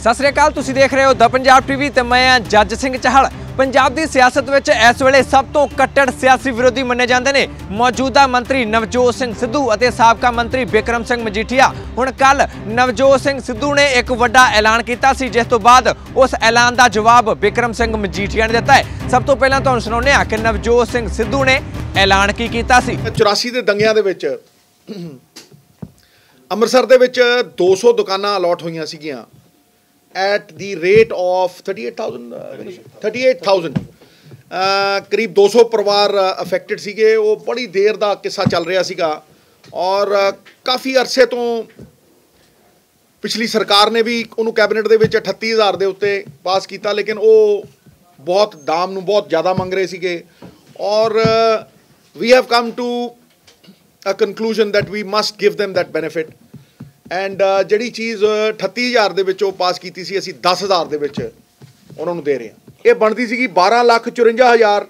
ਸਤਿ ਸ੍ਰੀ ਅਕਾਲ, ਤੁਸੀਂ ਦੇਖ ਰਹੇ ਹੋ ਦ ਪੰਜਾਬ ਟੀਵੀ ਤੇ ਮੈਂ ਹਾਂ ਜੱਜ ਸਿੰਘ ਚਾਹਲ। ਪੰਜਾਬ ਦੀ ਸਿਆਸਤ ਵਿੱਚ ਇਸ ਵੇਲੇ ਸਭ ਤੋਂ ਕੱਟੜ ਸਿਆਸੀ ਵਿਰੋਧੀ ਮੰਨੇ ਜਾਂਦੇ ਨੇ ਮੌਜੂਦਾ ਮੰਤਰੀ ਨਵਜੋਤ ਸਿੰਘ ਸਿੱਧੂ ਅਤੇ ਸਾਬਕਾ ਮੰਤਰੀ ਬਿਕਰਮ ਸਿੰਘ ਮਜੀਠੀਆ। ਹੁਣ ਕੱਲ ਨਵਜੋਤ ਸਿੰਘ ਸਿੱਧੂ ਨੇ ਇੱਕ ਵੱਡਾ ਐਲਾਨ ਕੀਤਾ ਸੀ, ਜਿਸ ਤੋਂ ਬਾਅਦ ਉਸ ਐਲਾਨ ਦਾ ਜਵਾਬ ਬਿਕਰਮ ਸਿੰਘ ਮਜੀਠੀਆ ਨੇ ਦਿੱਤਾ ਹੈ। ਸਭ ਤੋਂ ਪਹਿਲਾਂ ਤੁਹਾਨੂੰ ਸੁਣਾਉਂਦੇ ਹਾਂ ਕਿ ਨਵਜੋਤ ਸਿੰਘ ਸਿੱਧੂ ਨੇ ਐਲਾਨ ਕੀ ਕੀਤਾ ਸੀ। 84 ਦੇ ਦੰਗਿਆਂ ਦੇ ਵਿੱਚ ਅੰਮ੍ਰਿਤਸਰ ਦੇ ਵਿੱਚ 200 ਦੁਕਾਨਾਂ ਅਲਾਟ ਹੋਈਆਂ ਸੀਗੀਆਂ। ਐਟ ਦੀ ਰੇਟ ਆਫ 38000 38000 ਅਹ ਕਰੀਬ 200 ਪਰਿਵਾਰ ਅਫੈਕਟਡ ਸੀਗੇ ਉਹ ਬੜੀ ਦੇਰ ਦਾ ਕਿੱਸਾ ਚੱਲ ਰਿਹਾ ਸੀਗਾ ਔਰ ਕਾਫੀ ਅਰਸੇ ਤੋਂ ਪਿਛਲੀ ਸਰਕਾਰ ਨੇ ਵੀ ਉਹਨੂੰ ਕੈਬਨਿਟ ਦੇ ਵਿੱਚ 38000 ਦੇ ਉੱਤੇ ਪਾਸ ਕੀਤਾ ਲੇਕਿਨ ਉਹ ਬਹੁਤ ਦਾਮ ਨੂੰ ਬਹੁਤ ਜ਼ਿਆਦਾ ਮੰਗ ਰਹੇ ਸੀਗੇ ਔਰ we have come to a conclusion that we must give them that benefit. And ਜਿਹੜੀ ਚੀਜ਼ 38000 ਦੇ ਵਿੱਚ ਉਹ ਪਾਸ ਕੀਤੀ ਸੀ ਅਸੀਂ 10000 ਦੇ ਵਿੱਚ ਉਹਨਾਂ ਨੂੰ ਦੇ ਰਹੇ ਹਾਂ। ਇਹ ਬਣਦੀ ਸੀਗੀ 12 ਲੱਖ 54000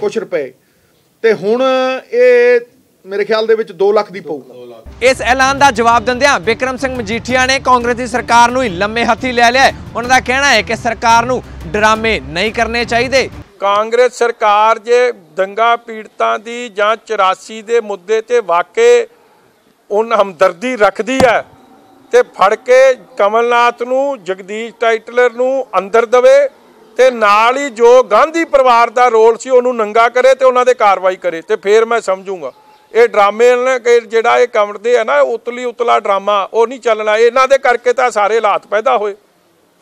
ਕੁਛ ਰੁਪਏ। ਤੇ ਹੁਣ ਇਹ ਮੇਰੇ ਖਿਆਲ ਦੇ ਵਿੱਚ 2 ਲੱਖ ਦੀ ਪਊ। ਇਸ ਐਲਾਨ ਦਾ ਜਵਾਬ ਦਿੰਦਿਆਂ ਬਿਕਰਮ ਸਿੰਘ ਮਜੀਠੀਆ ਨੇ ਕਾਂਗਰਸ ਦੀ ਸਰਕਾਰ ਨੂੰ ਹੀ ਲੰਮੇ ਹੱਥੀ ਲੈ ਲਿਆ। ਉਹਨਾਂ ਦਾ ਕਹਿਣਾ ਹੈ ਕਿ ਸਰਕਾਰ ਨੂੰ ਡਰਾਮੇ ਨਹੀਂ ਕਰਨੇ ਚਾਹੀਦੇ। ਕਾਂਗਰਸ ਸਰਕਾਰ ਜੇ ਦੰਗਾ ਪੀੜਤਾਂ ਦੀ ਜਾਂ 84 ਦੇ ਮੁੱਦੇ ਤੇ ਵਾਕਈ ਉਨ ਹਮਦਰਦੀ ਰੱਖਦੀ ਹੈ ਤੇ ਫੜ ਕੇ ਕਮਲਨਾਥ ਨੂੰ, ਜਗਦੀਸ਼ ਟਾਈਟਲਰ ਨੂੰ ਅੰਦਰ ਦਵੇ ਤੇ ਨਾਲ ਹੀ ਜੋ ਗਾਂਧੀ ਪਰਿਵਾਰ ਦਾ ਰੋਲ ਸੀ ਉਹਨੂੰ ਨੰਗਾ ਕਰੇ ਤੇ ਉਹਨਾਂ ਦੇ ਕਾਰਵਾਈ ਕਰੇ ਤੇ ਫੇਰ ਮੈਂ ਸਮਝੂੰਗਾ। ਇਹ ਡਰਾਮੇ ਨੇ ਜਿਹੜਾ ਇਹ ਕਮਰਦੇ ਆ ਨਾ ਉਤਲੀ ਉਤਲਾ ਡਰਾਮਾ, ਉਹ ਨਹੀਂ ਚੱਲਣਾ। ਇਹਨਾਂ ਦੇ ਕਰਕੇ ਤਾਂ ਸਾਰੇ ਹਾਲਾਤ ਪੈਦਾ ਹੋਏ।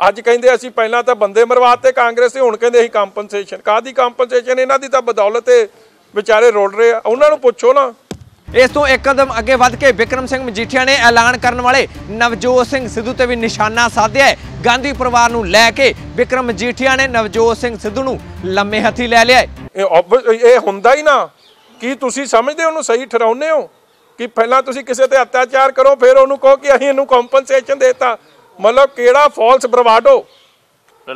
ਅੱਜ ਕਹਿੰਦੇ ਅਸੀਂ ਪਹਿਲਾਂ ਤਾਂ ਬੰਦੇ ਮਰਵਾਤੇ ਕਾਂਗਰਸ ਤੇ ਹੁਣ ਕਹਿੰਦੇ ਅਸੀਂ ਕੰਪਨਸੇਸ਼ਨ ਕਾਦੀ ਕੰਪਨਸੇਸ਼ਨ ਇਹਨਾਂ ਦੀ ਤਾਂ ਬਦੌਲਤ ਇਹ ਵਿਚਾਰੇ ਰੋਲ ਰਹੇ ਆ। ਉਹਨਾਂ ਨੂੰ ਪੁੱਛੋ ਨਾ। ਇਸ ਤੋਂ ਇੱਕ ਕਦਮ ਅੱਗੇ ਵੱਧ ਕੇ ਬਿਕਰਮ ਸਿੰਘ ਮਜੀਠੀਆ ਨੇ ਐਲਾਨ ਕਰਨ ਵਾਲੇ ਨਵਜੋਤ ਸਿੰਘ ਸਿੱਧੂ ਤੇ ਵੀ ਨਿਸ਼ਾਨਾ ਸਾਧਿਆ ਹੈ। ਗਾਂਧੀ ਪਰਿਵਾਰ ਨੂੰ ਲੈ ਕੇ ਬਿਕਰਮ ਮਜੀਠੀਆ ਨੇ ਨਵਜੋਤ ਸਿੰਘ ਸਿੱਧੂ ਨੂੰ ਲੰਮੇ ਹੱਥੀ ਲੈ ਲਿਆ ਇਹ ਇਹ ਹੁੰਦਾ ਹੀ ਨਾ ਕੀ ਤੁਸੀਂ ਸਮਝਦੇ ਹੋ ਉਹਨੂੰ ਸਹੀ ਠਹਿਰਾਉਂਦੇ ਹੋ ਕਿ ਪਹਿਲਾਂ ਤੁਸੀਂ ਕਿਸੇ ਤੇ ਅਤਿਆਚਾਰ ਕਰੋ ਫਿਰ ਉਹਨੂੰ ਕਹੋ ਕਿ ਅਸੀਂ ਇਹਨੂੰ ਕੰਪਨਸੇਸ਼ਨ ਦੇਤਾ। ਮਤਲਬ ਕਿਹੜਾ ਫਾਲਸ ਬਰਵਾਡੋ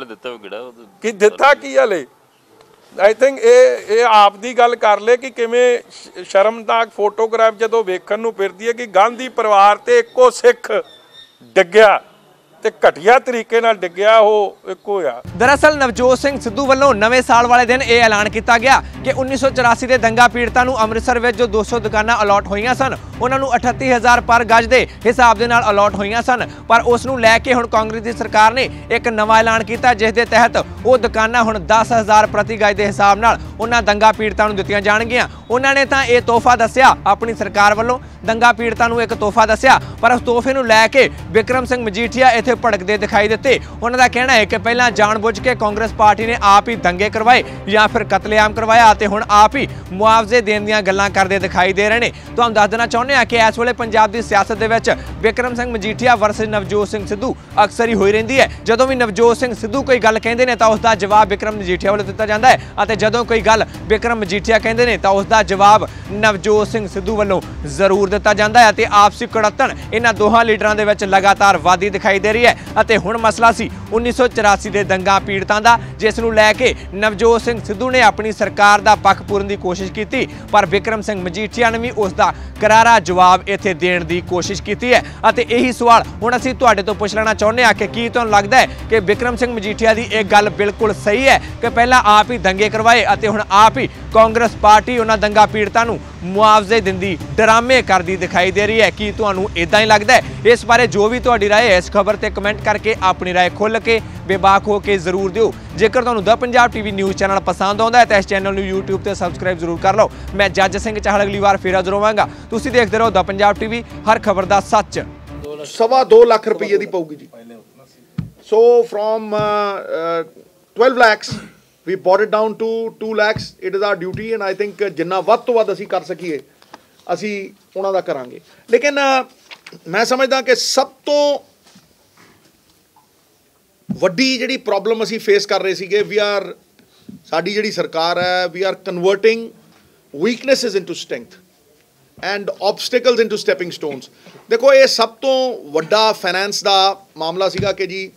ਦਿੱਤਾ ਕਿਹੜਾ? ਕਿ ਦਿੱਤਾ ਕੀ ਹਲੇ? ਆਈ ਥਿੰਕ ਇਹ ਇਹ ਆਪ ਦੀ ਗੱਲ ਕਰ ਲੈ ਕਿ ਕਿਵੇਂ ਸ਼- ਸ਼ਰਮਨਾਕ ਫੋਟੋਗ੍ਰਾਫ ਜਦੋਂ ਵੇਖਣ ਨੂੰ ਫਿਰਦੀ ਹੈ ਕਿ ਗਾਂਧੀ ਪਰਿਵਾਰ ਤੇ ਇੱਕੋ ਸਿੱਖ ਡਿੱਗਿਆ। ਤੇ ਘਟੀਆ ਤਰੀਕੇ ਨਾਲ ਡਿੱਗਿਆ ਉਹ ਇੱਕੋ ਆ। ਦਰਅਸਲ ਨਵਜੋਤ ਸਿੰਘ ਸਿੱਧੂ ਵੱਲੋਂ ਨਵੇਂ ਸਾਲ ਵਾਲੇ ਦਿਨ ਇਹ ਐਲਾਨ ਕੀਤਾ ਗਿਆ ਕਿ 1984 ਦੇ ਦੰਗਾ ਪੀੜਤਾਂ ਨੂੰ ਅੰਮ੍ਰਿਤਸਰ ਵਿੱਚ ਜੋ 200 ਦੁਕਾਨਾਂ ਅਲਾਟ ਹੋਈਆਂ ਸਨ, ਉਹਨਾਂ ਨੂੰ 38000 ਪਰ ਗਜ ਦੇ ਹਿਸਾਬ ਦੇ ਨਾਲ ਅਲਾਟ ਹੋਈਆਂ ਸਨ। ਪਰ ਉਸ ਨੂੰ ਲੈ ਕੇ ਹੁਣ ਕਾਂਗਰਸ ਦੀ ਸਰਕਾਰ ਨੇ ਇੱਕ ਨਵਾਂ ਐਲਾਨ ਕੀਤਾ, ਜਿਸ ਦੇ ਤਹਿਤ ਉਹ ਦੁਕਾਨਾਂ ਹੁਣ 10000 ਪ੍ਰਤੀ ਗਜ ਦੇ ਹਿਸਾਬ ਨਾਲ ਉਹਨਾਂ ਦੰਗਾ ਪੀੜਤਾਂ ਨੂੰ ਦਿੱਤੀਆਂ ਜਾਣਗੀਆਂ। ਉਹਨਾਂ ਨੇ ਤਾਂ ਇਹ ਤੋਹਫਾ ਦੱਸਿਆ ਆਪਣੀ ਸਰਕਾਰ ਵੱਲੋਂ। ਦੰਗਾ ਪੀੜਤਾਂ ਨੂੰ ਇੱਕ ਤੋਹਫਾ ਦੱਸਿਆ, ਪਰ ਉਸ ਤੋਹਫੇ ਨੂੰ ਲੈ ਕੇ ਵਿਕਰਮ ਸਿੰਘ ਮਜੀਠੀਆ ਇੱਥੇ ਭੜਕਦੇ ਦਿਖਾਈ ਦਿੱਤੇ। ਉਹਨਾਂ ਦਾ ਕਹਿਣਾ ਹੈ ਕਿ ਪਹਿਲਾਂ ਜਾਣਬੁੱਝ ਕੇ ਕਾਂਗਰਸ ਪਾਰਟੀ ਨੇ ਆਪ ਹੀ ਦੰਗੇ ਕਰਵਾਏ ਜਾਂ ਫਿਰ ਕਤਲੇਆਮ ਕਰਵਾਇਆ ਅਤੇ ਹੁਣ ਆਪ ਹੀ ਮੁਆਵਜ਼ੇ ਦੇਣ ਦੀਆਂ ਗੱਲਾਂ ਕਰਦੇ ਦਿਖਾਈ ਦੇ ਰਹੇ ਨੇ। ਤੁਹਾਨੂੰ ਦੱਸ ਦੇਣਾ ਚਾਹੁੰਦੇ ਹਾਂ ਕਿ ਇਸ ਵੇਲੇ ਪੰਜਾਬ ਦੀ ਸਿਆਸਤ ਦੇ ਵਿੱਚ ਵਿਕਰਮ ਸਿੰਘ ਮਜੀਠੀਆ ਵਰਸਸ ਨਵਜੋਤ ਸਿੰਘ ਸਿੱਧੂ ਅਕਸਰ ਹੀ ਹੋਈ ਰਹਿੰਦੀ ਹੈ। ਜਦੋਂ ਵੀ ਨਵਜੋਤ ਸਿੰਘ ਸਿੱਧੂ ਕੋਈ ਗੱਲ ਕਹਿੰਦੇ ਨੇ ਤਾਂ ਉਸ ਦਾ ਜਵਾਬ ਵਿਕਰਮ ਮਜੀਠੀਆ ਵੱਲੋਂ ਦਿੱਤਾ ਜਾਂਦਾ ਹੈ ਅਤੇ ਜਦੋਂ ਕੋਈ ਗੱਲ ਵਿਕਰਮ ਮਜੀਠੀਆ ਕਹਿੰਦੇ ਨੇ ਤਾਂ ਉਸ ਦਾ ਜਵਾਬ ਨਵਜੋਤ ਸਿੰਘ ਸਿੱਧੂ ਵੱਲੋਂ ਜ਼ਰੂਰ ਦਿੱਤਾ ਜਾਂਦਾ ਹੈ ਅਤੇ ਆਪਸੀ ਕੜਤਣ ਇਹਨਾਂ ਦੋਹਾਂ ਲੀਡਰਾਂ ਦੇ ਵਿੱਚ ਲਗਾਤਾਰ ਵਾਦੀ ਦਿਖਾਈ ਦੇ ਰਹੀ ਹੈ ਅਤੇ ਹੁਣ ਮਸਲਾ ਸੀ 1984 ਦੇ ਦੰਗਾ ਪੀੜਤਾਂ ਦਾ, ਜਿਸ ਨੂੰ ਲੈ ਕੇ ਨਵਜੋਤ ਸਿੰਘ ਸਿੱਧੂ ਨੇ ਆਪਣੀ ਸਰਕਾਰ ਦਾ ਪੱਖ ਪੂਰਨ ਦੀ ਕੋਸ਼ਿਸ਼ ਕੀਤੀ, ਪਰ ਵਿਕਰਮ ਸਿੰਘ ਮਜੀਠੀਆ ਨੇ ਵੀ ਉਸ ਦਾ ਕਰਾਰਾ ਜਵਾਬ ਇੱਥੇ ਦੇਣ ਦੀ ਕੋਸ਼ਿਸ਼ ਕੀਤੀ ਹੈ। ਅਤੇ ਇਹੀ ਸਵਾਲ ਹੁਣ ਅਸੀਂ ਤੁਹਾਡੇ ਤੋਂ ਪੁੱਛ ਲੈਣਾ ਚਾਹੁੰਦੇ ਹਾਂ ਕਿ ਕੀ ਤੁਹਾਨੂੰ ਲੱਗਦਾ ਹੈ ਕਿ ਵਿਕਰਮ ਸਿੰਘ ਮਜੀਠੀਆ ਦੀ ਇਹ ਗੱਲ ਬਿਲਕੁਲ ਸਹੀ ਹੈ ਕਿ ਪਹਿਲਾਂ ਆਪ ਹੀ ਦੰਗੇ ਕਰਵਾਏ ਅਤੇ ਹੁਣ ਆਪ ਹੀ ਕਾਂਗਰਸ ਪਾਰਟੀ ਉਹਨਾਂ ਦੰਗਾ ਪੀੜਤਾਂ ਨੂੰ ਮੁਆਵਜ਼ੇ ਦਿੰਦੀ ਡਰਾਮੇ ਕਰਦੀ ਦਿਖਾਈ ਦੇ ਰਹੀ ਹੈ ਕੀ ਤੁਹਾਨੂੰ ਇਦਾਂ ਹੀ ਲੱਗਦਾ ਹੈ ਇਸ ਬਾਰੇ ਜੋ ਵੀ ਤੁਹਾਡੀ رائے ਹੈ ਇਸ ਖਬਰ ਤੇ ਕਮੈਂਟ ਕਰਕੇ ਆਪਣੀ رائے ਖੁੱਲ੍ਹ ਕੇ ਬੇਬਾਕ ਹੋ ਕੇ ਜ਼ਰੂਰ ਦਿਓ ਜੇਕਰ ਤੁਹਾਨੂੰ the Punjab TV news channel ਪਸੰਦ ਆਉਂਦਾ ਹੈ ਤਾਂ ਇਸ ਚੈਨਲ ਨੂੰ YouTube ਤੇ ਸਬਸਕ੍ਰਾਈਬ ਜ਼ਰੂਰ ਕਰ ਲਓ ਮੈਂ ਜੱਜ ਸਿੰਘ ਚਾਹਲ ਅਗਲੀ ਵਾਰ ਫੇਰ ਹਾਜ਼ਰ ਹੋਵਾਂਗਾ ਤੁਸੀਂ ਦੇਖਦੇ ਰਹੋ ਦ ਪੰਜਾਬ ਟੀਵੀ ਹਰ ਖਬਰ ਦਾ ਸੱਚ ਸਵਾ 2 ਲੱਖ ਰੁਪਏ ਦੀ ਪਊਗੀ ਜੀ so from 12 lakhs we brought it down to 2 lakhs. It is our duty and i think ਜਿੰਨਾ ਵੱਧ ਤੋਂ ਵੱਧ ਅਸੀਂ ਕਰ ਸਕੀਏ ਅਸੀਂ ਉਹਨਾਂ ਦਾ ਕਰਾਂਗੇ ਲੇਕਿਨ ਮੈਂ ਸਮਝਦਾ ਕਿ ਸਭ ਤੋਂ ਵੱਡੀ ਜਿਹੜੀ ਪ੍ਰੋਬਲਮ ਅਸੀਂ ਫੇਸ ਕਰ ਰਹੇ ਸੀਗੇ ਵੀ ਆਰ ਸਾਡੀ ਜਿਹੜੀ ਸਰਕਾਰ ਹੈ we are converting weaknesses into strength and obstacles into stepping stones ਦੇਖੋ ਇਹ ਸਭ ਤੋਂ ਵੱਡਾ ਫਾਈਨੈਂਸ ਦਾ ਮਾਮਲਾ ਸੀਗਾ ਕਿ ਜੀ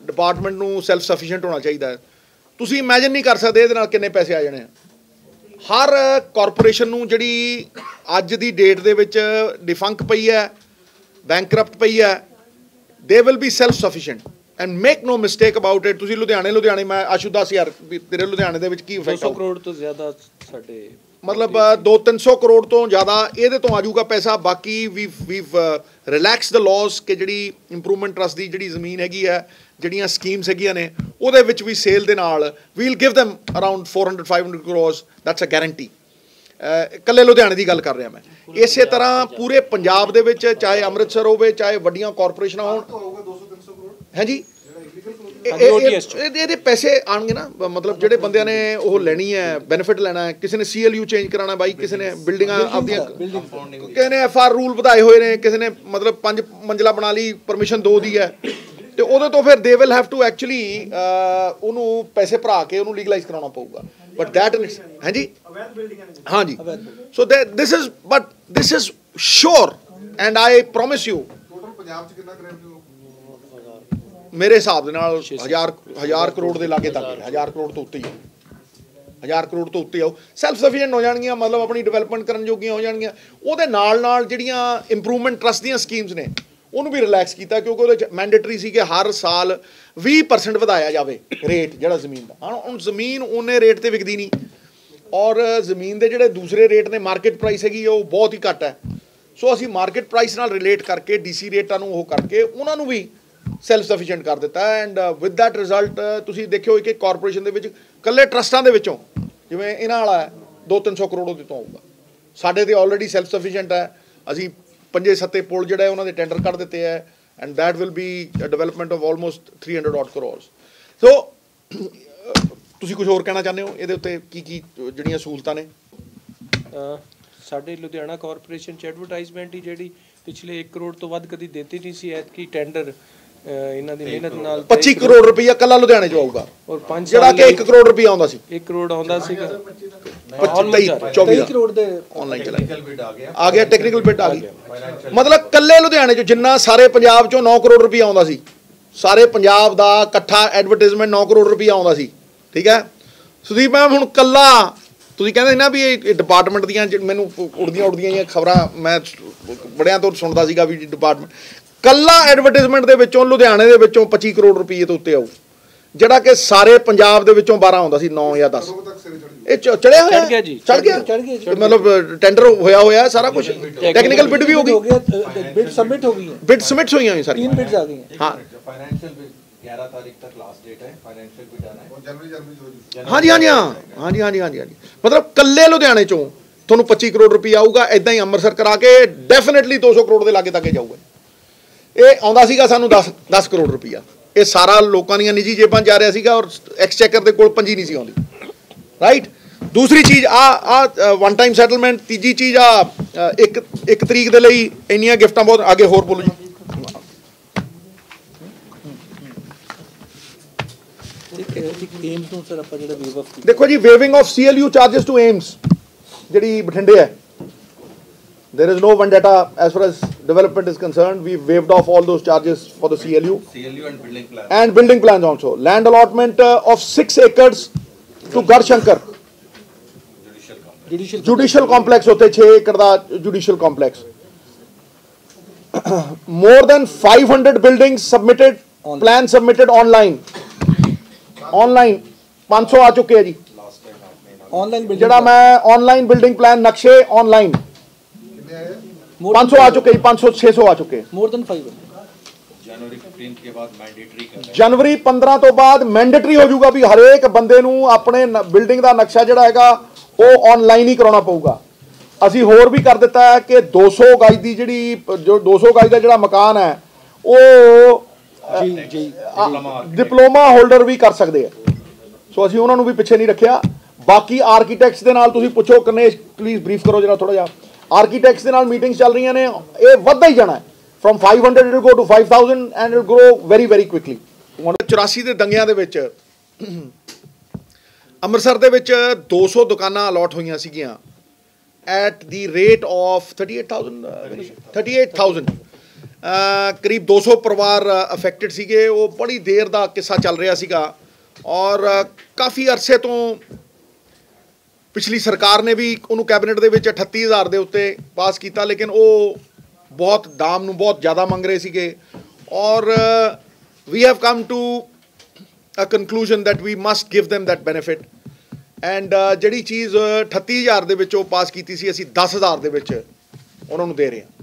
ਡਿਪਾਰਟਮੈਂਟ ਨੂੰ ਸੈਲਫ ਸਫੀਸ਼ੀਐਂਟ ਹੋਣਾ ਚਾਹੀਦਾ ਹੈ ਤੁਸੀਂ ਇਮੇਜਿਨ ਨਹੀਂ ਕਰ ਸਕਦੇ ਇਹਦੇ ਨਾਲ ਕਿੰਨੇ ਪੈਸੇ ਆ ਜਾਣੇ ਆ। ਹਰ ਕਾਰਪੋਰੇਸ਼ਨ ਨੂੰ ਜਿਹੜੀ ਅੱਜ ਦੀ ਡੇਟ ਦੇ ਵਿੱਚ ਡਿਫੰਕ ਪਈ ਹੈ ਬੈਂਕਰਪਟ ਪਈ ਹੈ they will be self sufficient and make no mistake about it ਤੁਸੀਂ ਲੁਧਿਆਣੇ ਲੁਧਿਆਣੇ, ਮੈਂ ਆਸ਼ੂ ਦੱਸ ਯਾਰ, ਵੀ ਤੇਰੇ ਲੁਧਿਆਣੇ ਦੇ ਵਿੱਚ ਕੀ ਇਫੈਕਟ 200 ਕਰੋੜ ਤੋਂ ਜ਼ਿਆਦਾ ਸਾਡੇ ਮਤਲਬ 2-300 ਕਰੋੜ ਤੋਂ ਜ਼ਿਆਦਾ ਇਹਦੇ ਤੋਂ ਆਜੂਗਾ ਪੈਸਾ। ਬਾਕੀ ਵੀ ਵੀ ਰਿਲੈਕਸ ਦ ਲਾਜ਼ ਕਿ ਜਿਹੜੀ ਇੰਪਰੂਵਮੈਂਟ ਟਰਸਟ ਦੀ ਜਿਹੜੀ ਜ਼ਮੀਨ ਹੈਗੀ ਹੈ ਜਿਹੜੀਆਂ ਸਕੀਮਸ ਹੈਗੀਆਂ ਨੇ ਉਹਦੇ ਵਿੱਚ ਵੀ ਸੇਲ ਦੇ ਨਾਲ we'll give them around 400 500 crores that's a guarantee ਕੱਲੇ ਲੁਧਿਆਣੇ ਦੀ ਗੱਲ ਕਰ ਰਿਹਾ ਮੈਂ। ਇਸੇ ਤਰ੍ਹਾਂ ਪੂਰੇ ਪੰਜਾਬ ਦੇ ਵਿੱਚ ਚਾਹੇ ਅੰਮ੍ਰਿਤਸਰ ਹੋਵੇ ਚਾਹੇ ਵੱਡੀਆਂ ਕਾਰਪੋਰੇਸ਼ਨਾਂ ਹੋਣ। OTS ਚ। ਇਹਦੇ ਇਹਦੇ ਪੈਸੇ ਆਣਗੇ ਨਾ ਮਤਲਬ ਜਿਹੜੇ ਬੰਦਿਆਂ ਨੇ ਉਹ ਲੈਣੀ ਹੈ ਬੈਨੀਫਿਟ ਲੈਣਾ ਹੈ। ਕਿਸੇ ਨੇ ਸੀਐਲਯੂ ਚੇਂਜ ਕਰਾਣਾ ਬਾਈ ਕਿਸੇ ਨੇ ਬਿਲਡਿੰਗਾਂ ਆਪਦੀਆਂ ਕਿਸੇ ਨੇ ਐਫਆਰ ਰੂਲ ਵਧਾਏ ਹੋਏ ਨੇ ਕਿਸੇ ਨੇ ਮਤਲਬ ਪੰਜ ਮੰਜ਼ਲਾ ਬਣਾ ਲਈ ਪਰਮਿਸ਼ਨ ਦੋ ਦੀ ਹੈ। ਤੇ ਉਹਦੇ ਤੋਂ ਫਿਰ they will have to actually ਉਹਨੂੰ ਪੈਸੇ ਭਰਾ ਕੇ ਉਹਨੂੰ ਲੀਗਲਾਈਜ਼ ਕਰਾਉਣਾ ਪਊਗਾ। ਬਟ ਦੈਟ ਹਾਂਜੀ? ਹਾਂਜੀ। So this is but this is sure and I promise you ਮੇਰੇ ਹਿਸਾਬ ਦੇ ਨਾਲ ਹਜ਼ਾਰ ਹਜ਼ਾਰ ਕਰੋੜ ਦੇ ਲਾਗੇ ਤੱਕ ਹੈ। ਹਜ਼ਾਰ ਕਰੋੜ ਤੋਂ ਉੱਤੇ ਹੀ ਹਜ਼ਾਰ ਕਰੋੜ ਤੋਂ ਉੱਤੇ ਆਓ ਸੈਲਫ ਸਫੀਸ਼ੀਐਂਟ ਹੋ ਜਾਣਗੀਆਂ ਮਤਲਬ ਆਪਣੀ ਡਿਵੈਲਪਮੈਂਟ ਕਰਨ ਜੋਗੀਆਂ ਹੋ ਜਾਣਗੀਆਂ। ਉਹਦੇ ਨਾਲ ਨਾਲ ਜਿਹੜੀਆਂ ਇੰਪਰੂਵਮੈਂਟ ਟਰਸਟ ਦੀਆਂ ਸਕੀਮਸ ਨੇ ਉਹਨੂੰ ਵੀ ਰਿਲੈਕਸ ਕੀਤਾ ਕਿਉਂਕਿ ਉਹਦੇ ਚ ਮੈਂਡੇਟਰੀ ਸੀ ਕਿ ਹਰ ਸਾਲ 20% ਵਧਾਇਆ ਜਾਵੇ ਰੇਟ ਜਿਹੜਾ ਜ਼ਮੀਨ ਦਾ। ਹੁਣ ਹੁਣ ਜ਼ਮੀਨ ਉਹਨੇ ਰੇਟ ਤੇ ਵਿਕਦੀ ਨਹੀਂ। ਔਰ ਜ਼ਮੀਨ ਦੇ ਜਿਹੜੇ ਦੂਸਰੇ ਰੇਟ ਨੇ ਮਾਰਕੀਟ ਪ੍ਰਾਈਸ ਹੈਗੀ ਉਹ ਬਹੁਤ ਹੀ ਘੱਟ ਹੈ। ਸੋ ਅਸੀਂ ਮਾਰਕੀਟ ਪ੍ਰਾਈਸ ਨਾਲ ਰਿਲੇਟ ਕਰਕੇ ਡੀਸੀ ਰੇਟਾਂ ਨੂੰ ਉਹ ਕਰਕੇ ਉਹਨਾਂ ਨੂੰ ਵੀ ਸੈਲਫ ਸਫੀਸ਼ੀਐਂਟ ਕਰ ਦਿੱਤਾ and with uh, that result uh, ਤੁਸੀਂ ਦੇਖਿਓ ਕਿ ਕਾਰਪੋਰੇਸ਼ਨ ਦੇ ਵਿੱਚ ਕੱਲੇ ਟਰਸਟਾਂ ਦੇ ਵਿੱਚੋਂ, ਜਿਵੇਂ ਇਹਨਾਂ ਵਾਲਾ ਹੈ 2-300 ਕਰੋੜ ਉਹਦੇ ਤੋਂ ਆਊਗਾ। ਸਾਡੇ ਤੇ ਆਲਰੇਡੀ ਸੈਲਫ ਸਫੀਸ਼ੀਐਂਟ ਹੈ। ਅਸੀਂ ਪੰਜੇ ਸੱਤੇ ਪੁਲ ਜਿਹੜਾ ਉਹਨਾਂ ਦੇ ਟੈਂਡਰ ਕੱਢ ਦਿੱਤੇ ਹੈ and that will be development development of almost 300 odd crores so ਤੁਸੀਂ ਕੁਝ ਹੋਰ ਕਹਿਣਾ ਚਾਹੁੰਦੇ ਹੋ? ਇਹਦੇ ਉੱਤੇ ਕੀ ਕੀ ਜਿਹੜੀਆਂ ਸਹੂਲਤਾਂ ਨੇ? ਸਾਡੇ ਲੁਧਿਆਣਾ ਕਾਰਪੋਰੇਸ਼ਨ ਚ ਐਡਵਰਟਾਈਜ਼ਮੈਂਟ ਹੀ ਜਿਹੜੀ ਪਿਛਲੇ 1 ਕਰੋੜ ਤੋਂ ਵੱਧ ਕਦੀ ਦਿੱਤੀ ਨਹੀਂ ਸੀ, ਐਤਕੀ ਟੈਂਡਰ ਇਹਨਾਂ ਦੀ ਮਿਹਨਤ ਨਾਲ 25 ਕਰੋੜ ਰੁਪਈਆ ਕੱਲਾ ਲੁਧਿਆਣੇ 'ਚ ਆਊਗਾ। ਔਰ 5 ਜਿਹੜਾ ਕਿ 1 ਕਰੋੜ ਰੁਪਈਆ ਆਉਂਦਾ ਸੀ। 1 ਕਰੋੜ ਆਉਂਦਾ ਸੀਗਾ 25 24 23 ਕਰੋੜ ਦੇ ਆਨਲਾਈਨ ਚਲਾ ਆ ਗਿਆ। ਟੈਕਨੀਕਲ ਬਿਟ ਆ ਗਈ। ਮਤਲਬ ਕੱਲੇ ਲੁਧਿਆਣੇ 'ਚ ਜਿੰਨਾ ਸਾਰੇ ਪੰਜਾਬ 'ਚੋਂ 9 ਕਰੋੜ ਰੁਪਈਆ ਆਉਂਦਾ ਸੀ। ਸਾਰੇ ਪੰਜਾਬ ਦਾ ਇਕੱਠਾ ਐਡਵਰਟਾਈਜ਼ਮੈਂਟ 9 ਕਰੋੜ ਰੁਪਈਆ ਆਉਂਦਾ ਸੀ। ਠੀਕ ਹੈ? ਸੁਦੀਪ ਮੈਮ ਹੁਣ ਕੱਲਾ ਤੁਸੀਂ ਕਹਿੰਦੇ ਨਾ ਵੀ ਇਹ ਡਿਪਾਰਟਮੈਂਟ ਦੀਆਂ ਮੈਨੂੰ ਉੜਦੀਆਂ ਉੜਦੀਆਂ ਜਿਹੀਆਂ ਖਬਰਾਂ ਮੈਂ ਬੜਿਆਂ ਤੋਂ ਸੁਣਦਾ ਸੀਗਾ ਵੀ ਡਿਪਾਰਟਮੈਂਟ ਕੱਲਾ ਐਡਵਰਟਾਈਜ਼ਮੈਂਟ ਦੇ ਵਿੱਚੋਂ ਲੁਧਿਆਣੇ ਦੇ ਵਿੱਚੋਂ 25 ਕਰੋੜ ਰੁਪਏ ਤੋਂ ਉੱਤੇ ਆਊ। ਜਿਹੜਾ ਕਿ ਸਾਰੇ ਪੰਜਾਬ ਦੇ ਵਿੱਚੋਂ 12 ਆਉਂਦਾ ਸੀ 9 ਜਾਂ 10 ਇਹ ਚੜਿਆ ਹੋਇਆ ਚੜ ਗਿਆ ਜੀ। ਚੜ ਗਿਆ? ਮਤਲਬ ਟੈਂਡਰ ਹੋਇਆ ਹੋਇਆ ਸਾਰਾ ਕੁਝ ਟੈਕਨੀਕਲ ਬਿਡ ਵੀ ਹੋ ਗਈ। ਬਿਡ ਸਬਮਿਟ ਹੋ ਗਈ ਹੈ। ਬਿਡ ਸਬਮਿਟ ਹੋਈਆਂ ਹੋਈਆਂ ਸਾਰੀਆਂ। ਤਿੰਨ ਬਿਡਸ ਆ ਗਈਆਂ। ਹਾਂ। ਫਾਈਨੈਂਸ਼ੀਅਲ ਬਿਡ 11 ਤਾਰੀਖ ਤੱਕ ਲਾਸਟ ਡੇਟ ਹੈ। ਫਾਈਨੈਂਸ਼ੀਅਲ ਬਿਡ ਆਣਾ ਹੈ। ਜਨਵਰੀ ਜਨਵਰੀ ਹਾਂਜੀ ਹਾਂਜੀ ਹਾਂਜੀ ਹਾਂਜੀ ਹਾਂਜੀ ਹਾਂਜੀ। ਮਤਲਬ ਕੱਲੇ ਲੁਧਿਆਣੇ ਚੋਂ ਤੁਹਾਨੂੰ 25 ਕਰੋੜ ਰੁਪਏ ਆਊਗਾ ਐਦਾਂ ਹੀ ਅੰਮ੍ਰਿਤਸਰ ਕਰਾ ਕੇ ਡੈਫੀਨਿਟਲੀ 200 ਕਰੋੜ ਦੇ ਲਾਗੇ ਤੱਕ ਜਾਊਗਾ। ਇਹ ਆਉਂਦਾ ਸੀਗਾ ਸਾਨੂੰ 10 10 ਕਰੋੜ ਰੁਪਈਆ ਇਹ ਸਾਰਾ ਲੋਕਾਂ ਦੀਆਂ ਨਿੱਜੀ ਜੇਬਾਂ ਜਾ ਰਿਹਾ ਸੀਗਾ ਔਰ ਐਕਸਚੇਕਰ ਦੇ ਕੋਲ ਪੰਜੀ ਨਹੀਂ ਸੀ ਆਉਂਦੀ। ਰਾਈਟ ਦੂਸਰੀ ਚੀਜ਼ ਆ ਆ ਵਨ ਟਾਈਮ ਸੈਟਲਮੈਂਟ ਤੀਜੀ ਚੀਜ਼ ਆ ਇੱਕ ਇੱਕ ਤਰੀਕ ਦੇ ਲਈ ਇੰਨੀਆਂ ਗਿਫਟਾਂ ਬਹੁਤ ਅੱਗੇ ਹੋਰ ਬੋਲੋ ਜੀ। ਨੂੰ ਦੇਖੋ ਜੀ waiving of CLU charges to AIIMS ਜਿਹੜੀ ਬਠਿੰਡੇ ਹੈ। There is no vendetta as far as development is concerned we waived off all those charges for the CLU CLU and building plan. and building plans also land allotment uh, of 6 acres to Garshankar Judicial complex. Judicial judicial complex ਉੱਥੇ 6 ਏਕੜ ਦਾ judicial complex more than 500 buildings submitted Online. plan submitted online online 500 ਆ ਚੁੱਕੇ ਆ ਜੀ online building ਜਿਹੜਾ ਮੈਂ online building plan ਨਕਸ਼ੇ online 500 ਆ ਚੁੱਕੇ ਜੀ 500 600 ਆ ਚੁੱਕੇ ਮੋਰ ਦੈਨ 5 जनवरी 15 के बाद मैंडेटरी कर रहे हैं ਜਨਵਰੀ 15 ਤੋਂ ਬਾਅਦ ਮੈਂਡੇਟਰੀ ਹੋ ਜਾਊਗਾ ਵੀ ਹਰੇਕ ਬੰਦੇ ਨੂੰ ਆਪਣੇ ਬਿਲਡਿੰਗ ਦਾ ਨਕਸ਼ਾ ਜਿਹੜਾ ਹੈਗਾ ਉਹ ਆਨਲਾਈਨ ਹੀ ਕਰਾਉਣਾ ਪਊਗਾ ਅਸੀਂ ਹੋਰ ਵੀ ਕਰ ਦਿੱਤਾ ਹੈ ਕਿ 200 ਗਜ ਦੀ ਜਿਹੜੀ ਜੋ 200 ਗਜ ਦਾ ਜਿਹੜਾ ਮਕਾਨ ਹੈ ਉਹ ਜੀ ਜੀ ਡਿਪਲੋਮਾ ਹੋਲਡਰ ਵੀ ਕਰ ਸਕਦੇ ਆ ਸੋ ਅਸੀਂ ਉਹਨਾਂ ਨੂੰ ਵੀ ਪਿੱਛੇ ਨਹੀਂ ਰੱਖਿਆ ਬਾਕੀ ਆਰਕੀਟੈਕਟਸ ਦੇ ਨਾਲ ਤੁਸੀਂ ਪੁੱਛੋ ਕਿੰਨੇ ਪਲੀਜ਼ ਬਰੀਫ ਕਰੋ ਜਰਾ ਥੋੜਾ ਜਿਹਾ ਆਰਕੀਟੈਕਟਸ ਦੇ ਨਾਲ ਮੀਟਿੰਗਸ ਚੱਲ ਰਹੀਆਂ ਨੇ। ਇਹ ਵੱਧਦਾ ਹੀ ਜਾਣਾ ਹੈ। From 500 it go to 5000 and it grow very very quickly 84 ਦੇ ਦੰਗਿਆਂ ਦੇ ਵਿੱਚ ਅੰਮ੍ਰਿਤਸਰ ਦੇ ਵਿੱਚ 200 ਦੁਕਾਨਾਂ ਅਲਾਟ ਹੋਈਆਂ ਸੀਗੀਆਂ। At the rate of 38000 uh, 38000 ਅਹ ਕਰੀਬ 200 ਪਰਿਵਾਰ ਅਫੈਕਟਡ ਸੀਗੇ। ਉਹ ਬੜੀ ਦੇਰ ਦਾ ਕਿੱਸਾ ਚੱਲ ਰਿਹਾ ਸੀਗਾ। ਔਰ ਕਾਫੀ ਅਰਸੇ ਤੋਂ ਪਿਛਲੀ ਸਰਕਾਰ ਨੇ ਵੀ ਉਹਨੂੰ ਕੈਬਨਿਟ ਦੇ ਵਿੱਚ 38000 ਦੇ ਉੱਤੇ ਪਾਸ ਕੀਤਾ, ਲੇਕਿਨ ਉਹ ਬਹੁਤ ਦਾਮ ਨੂੰ ਬਹੁਤ ਜ਼ਿਆਦਾ ਮੰਗ ਰਹੇ ਸੀਗੇ। ਔਰ we have come to a a conclusion we must give give them that benefit. And ਜਿਹੜੀ ਚੀਜ਼ 38000 ਦੇ ਵਿੱਚ ਉਹ ਪਾਸ ਕੀਤੀ ਸੀ, ਅਸੀਂ 10000 ਦੇ ਵਿੱਚ ਉਹਨਾਂ ਨੂੰ ਦੇ ਰਹੇ ਹਾਂ।